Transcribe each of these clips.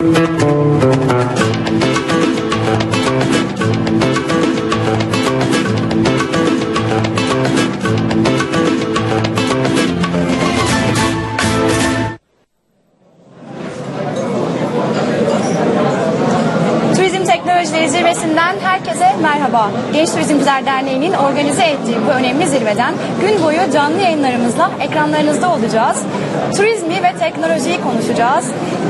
Turizm Teknolojileri Zirvesi'nden herkese merhaba. Genç Turizmciler Derneği'nin organize ettiği bu önemli zirveden gün boyu canlı yayınlarımızla ekranlarınızda olacağız. Turizmi ve teknolojiyi konuşacağız.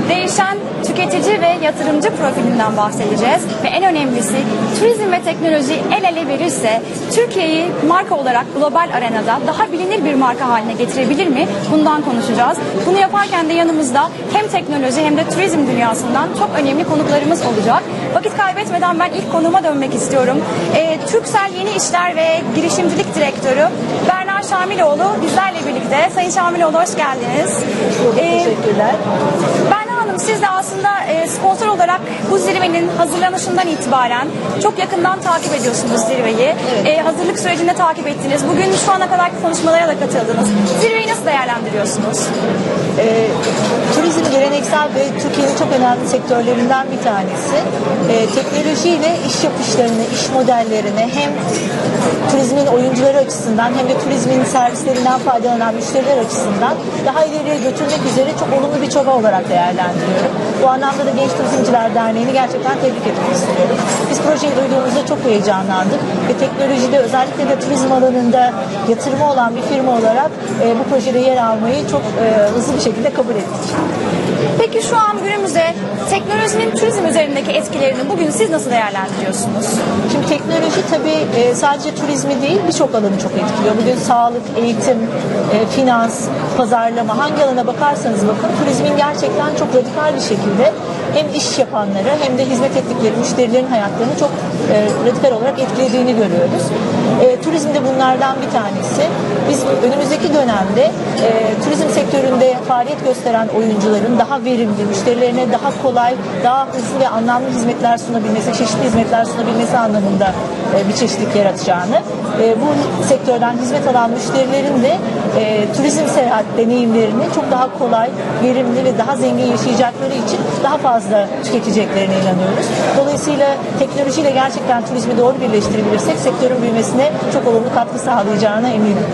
Değişen tüketici ve yatırımcı profilinden bahsedeceğiz. Ve en önemlisi turizm ve teknoloji el ele verirse Türkiye'yi marka olarak global arenada daha bilinir bir marka haline getirebilir mi? Bundan konuşacağız. Bunu yaparken de yanımızda hem teknoloji hem de turizm dünyasından çok önemli konuklarımız olacak. Vakit kaybetmeden ben ilk konuma dönmek istiyorum. Ee, Türksel Yeni İşler ve Girişimcilik Direktörü Berna Şamiloğlu bizlerle birlikte. Sayın Şamiloğlu hoş geldiniz. Ee, Teşekkürler. Berna Hanım siz de aslında e, sponsor olarak bu zirvenin hazırlanışından itibaren çok yakından takip ediyorsunuz zirveyi. E, hazırlık sürecinde takip ettiniz. Bugün şu ana kadarki konuşmalara da katıldınız. Zirveyi nasıl değerlendiriyorsunuz? Ee, turizm geleneksel ve Türkiye'nin çok önemli sektörlerinden bir tanesi. Ee, teknolojiyle iş yapışlarını, iş modellerini hem turizmin oyuncuları açısından hem de turizmin servislerinden faydalanan müşteriler açısından daha ileriye götürmek üzere çok olumlu bir çaba olarak değerlendiriyorum. Bu anlamda da Genç Turizmciler Derneği'ni gerçekten tebrik etmek istiyorum. Biz projeyi duyduğumuzda çok heyecanlandık ve teknolojide özellikle de turizm alanında yatırımı olan bir firma olarak e, bu projede yer almayı çok e, hızlı bir şekilde kabul ettik. Peki şu an günümüzde teknolojinin turizm üzerindeki etkilerini bugün siz nasıl değerlendiriyorsunuz? Şimdi teknoloji tabii e, sadece turizmi değil birçok alanı çok etkiliyor. Bugün sağlık, eğitim, e, finans, pazarlama hangi alana bakarsanız bakın turizmin gerçekten çok radikal bir şekilde hem iş yapanları hem de hizmet ettikleri müşterilerin hayatlarını çok e, radikal olarak etkilediğini görüyoruz. E, turizm de bunlardan bir tanesi. Biz önümüzdeki dönemde e, turizm sektöründe faaliyet gösteren oyuncuların daha verimli, müşterilerine daha kolay, daha hızlı ve anlamlı hizmetler sunabilmesi, çeşitli hizmetler sunabilmesi anlamında e, bir çeşitlilik yaratacağını, e, bu sektörden hizmet alan müşterilerin de e, turizm seyahat deneyimlerini çok daha kolay, verimli ve daha zengin yaşayacakları için daha fazla tüketeceklerine inanıyoruz. Dolayısıyla teknolojiyle gerçekten turizmi doğru birleştirebilirsek sektörün büyümesine çok olumlu katkı sağlayacağına eminim.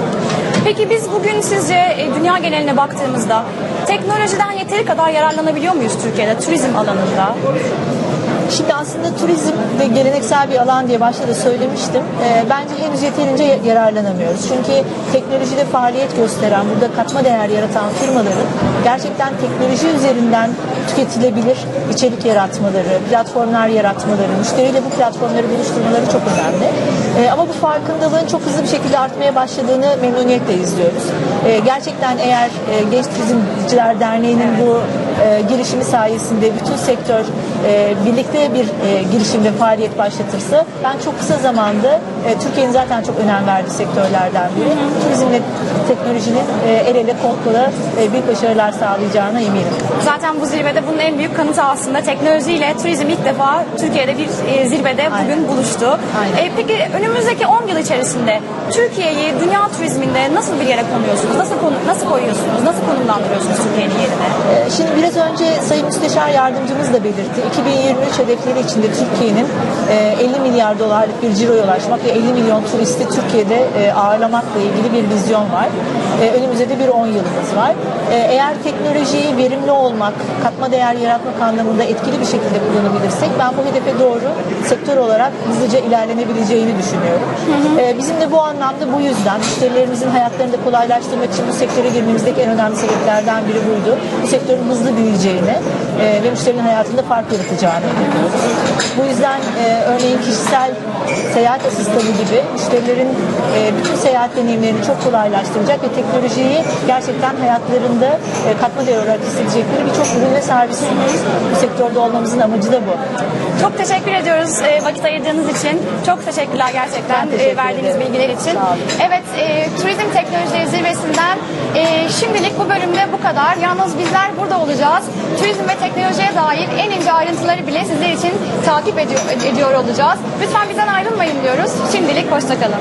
Peki biz bugün sizce e, dünya geneline baktığımızda teknolojiden yeteri kadar yararlanabiliyor muyuz Türkiye'de turizm alanında? Şimdi aslında turizm de geleneksel bir alan diye başta da söylemiştim. Ee, bence henüz yeterince ya- yararlanamıyoruz. Çünkü teknolojide faaliyet gösteren, burada katma değer yaratan firmaların gerçekten teknoloji üzerinden tüketilebilir içerik yaratmaları, platformlar yaratmaları, müşteriyle bu platformları buluşturmaları çok önemli. Ee, ama bu farkındalığın çok hızlı bir şekilde artmaya başladığını memnuniyetle izliyoruz. Ee, gerçekten eğer e, Genç Turizmciler Derneği'nin bu e, girişimi sayesinde bütün sektör e, birlikte bir e, girişimde faaliyet başlatırsa ben çok kısa zamanda e, Türkiye'nin zaten çok önem verdiği sektörlerden biri. Turizmle teknolojinin e, el ele kol kola e, büyük başarılar sağlayacağına eminim. Zaten bu zirvede bunun en büyük kanıtı aslında teknolojiyle turizm ilk defa Türkiye'de bir e, zirvede bugün Aynen. buluştu. Aynen. E, peki önümüzdeki 10 yıl içerisinde Türkiye'yi dünya turizminde nasıl bir yere konuyorsunuz? Nasıl konu, nasıl koyuyorsunuz? Nasıl konumlandırıyorsunuz Türkiye'nin yerine? Ee, Şimdi biraz önce Sayın Müsteşar Yardımcımız da belirtti. 2023 hedefleri içinde Türkiye'nin e, 50 milyar dolarlık bir ciroya ulaşmak ve 50 milyon turisti Türkiye'de e, ağırlamakla ilgili bir vizyon var. E, Önümüzde de bir 10 yılımız var. E, Eğer teknolojiyi verimli olmak, katma değer yaratmak anlamında etkili bir şekilde kullanabilirsek ben bu hedefe doğru sektör olarak hızlıca ilerlenebileceğini düşünüyorum. E, Bizim de bu anlamda bu yüzden müşterilerimizin hayatlarını da kolaylaştırmak için bu sektöre girmemizdeki en önemli sebeplerden biri buydu. Bu sektörün hızlı büyüyeceğini ve müşterinin hayatında fark yaratacağını inanıyoruz. Bu yüzden örneğin kişisel seyahat asistanı gibi müşterilerin e, bütün seyahat deneyimlerini çok kolaylaştıracak ve teknolojiyi gerçekten hayatlarında e, katma değer olarak hissedecekleri birçok ürün ve servis sunuyoruz. Bu sektörde olmamızın amacı da bu. Çok teşekkür ediyoruz e, vakit ayırdığınız için. Çok teşekkürler gerçekten teşekkür e, verdiğiniz ederim. bilgiler için. Evet, e, Turizm Teknolojileri Zirvesi'nden e, şimdilik bu bölümde bu kadar. Yalnız bizler burada olacağız. Turizm ve teknolojiye dair en ince ayrıntıları bile sizler için takip ediyor, ediyor olacağız. Lütfen bizden ayrılmayın diyoruz. Şimdilik hoşçakalın.